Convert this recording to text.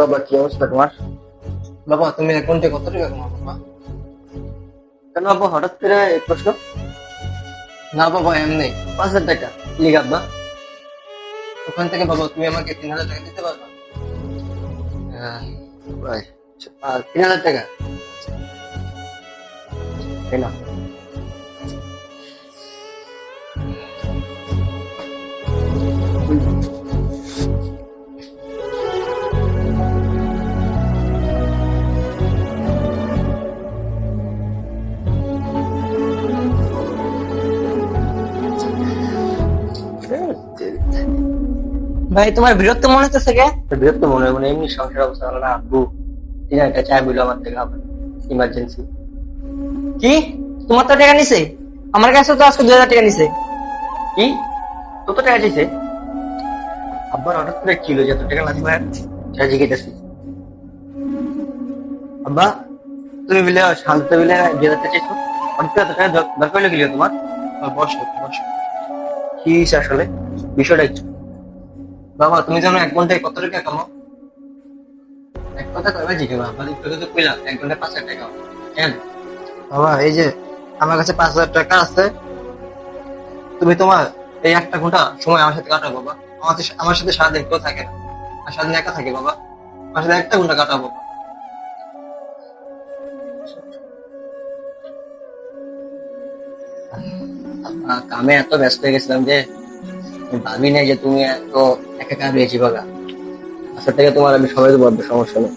বাবা কি অবস্থা তোমার? বাবা তুমি এখন থেকে কত টাকা কামাও বাবা? কেন আব্বা হঠাৎ করে এই প্রশ্ন? না বাবা এমনি। পাঁচ হাজার টাকা লিখ আব্বা ওখান থেকে বাবা তুমি আমাকে তিন হাজার টাকা দিতে পারবা? তিন হাজার টাকা? এই নাও। ভাই তোমার বিরক্ত মনে হচ্ছে কে? বিরক্ত মনে হয় মানে এমনি সংসার অবস্থা ভালো না। আব্বু তিন টাকা চাই বলল আমার থেকে আবার ইমার্জেন্সি কি? তোমার তো টাকা নিছে? আমার কাছে তো আজকে দুই হাজার টাকা নিছে। কি? কত টাকা চাইছে আব্বার হঠাৎ করে কিলো যত টাকা লাগবে সেটা জিজ্ঞেস আব্বা তুমি বিলে শান্ত বিলে দুই হাজার টাকা চাইছো এত টাকা দরকার হলে গেল তোমার? বসো বসো। কি আসলে? বিষয়টা কি? বাবা তুমি জানো এক ঘন্টায় কত টাকা কামাও? এক কথা কবে জিজ্ঞেস বাবা তোকে তো কইলাম এক ঘন্টায় পাঁচ হাজার টাকা কেন? বাবা এই যে আমার কাছে পাঁচ হাজার টাকা আছে তুমি তোমার এই একটা ঘণ্টা সময় আমার সাথে কাটাও বাবা। আমার সাথে- আমার সাথে সারাদিন কেউ থাকে না। আর সারাদিন একা থাকে বাবা। আমার সাথে একটা ঘণ্টা কাটাও বাবা। কামে এত ব্যস্ত হয়ে গেছিলাম যে ভাবি নাই যে তুমি এত একা রয়েছি বাগা আসার থেকে তোমার আমি সবাই তো বলব সমস্যা নেই